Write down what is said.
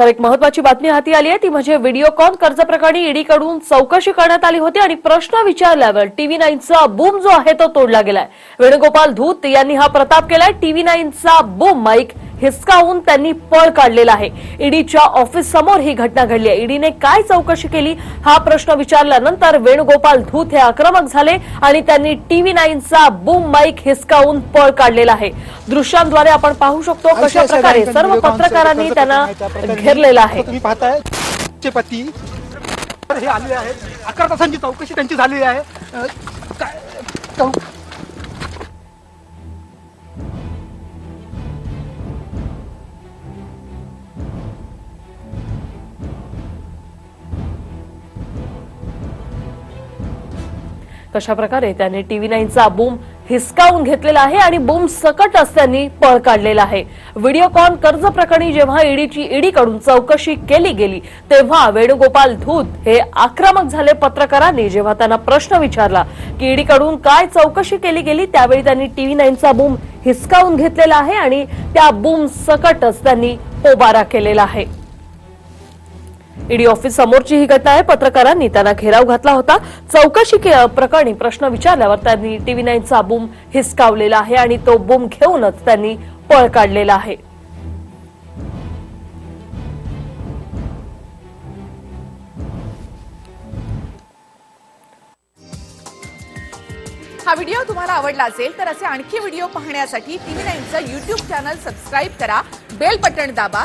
तर एक महत्वाची बातमी हाती आली आहे ती म्हणजे व्हिडिओकॉन कर्ज प्रकरणी ईडीकडून चौकशी करण्यात आली होती आणि प्रश्न विचारल्यावर टीव्ही नाईनचा बूम जो आहे तो तोडला गेलाय. वेणुगोपाल धूत यांनी हा प्रताप केलाय. टीव्ही नाईनचा बूम माईक हिसकावून त्यांनी पळ काढलेला आहे. ईडीच्या ऑफिस समोर ही घटना घडली आहे. ईडीने काय चौकशी केली? हा प्रश्न विचारल्यानंतर वेणुगोपाल धूत हे आक्रमक झाले आणि त्यांनी टीव्ही नाईनचा बूम माईक हिसकावून पळ काढलेला आहे. दृश्यांद्वारे आपण पाहू शकतो कशा प्रकारे सर्व पत्रकारांनी त्यांना घेरलेलं आहे. पती हे आलेले आहेत. अकरा तासांची चौकशी त्यांची झालेली आहे. कशा प्रकारे त्याने टीव्ही नाईनचा बूम हिसकावून घेतलेला आहे आणि बूम सकटच त्यांनी पळ काढलेला आहे. व्हिडिओकॉन कर्ज प्रकरणी जेव्हा ईडीची ईडीकडून चौकशी केली गेली तेव्हा वेणुगोपाल धूत हे आक्रमक झाले पत्रकारांनी जेव्हा त्यांना प्रश्न विचारला की ईडीकडून काय चौकशी केली गेली त्यावेळी त्यांनी टीव्ही नाईनचा बूम हिसकावून घेतलेला आहे आणि त्या बूम सकटच त्यांनी पोबारा केलेला आहे. ईडी ऑफिस समोरची ही घटना आहे. पत्रकारांनी त्यांना घेराव घातला होता. चौकशी प्रकरणी प्रश्न विचारल्यावर त्यांनी टीव्ही नाईनचा बूम हिसकावलेला आहे आणि तो बूम घेऊनच त्यांनी पळ काढलेला आहे. हा व्हिडिओ तुम्हाला आवडला असेल तर असे आणखी व्हिडिओ पाहण्यासाठी टीव्ही नाईनचं युट्यूब चॅनल सबस्क्राईब करा. बेल बटण दाबा.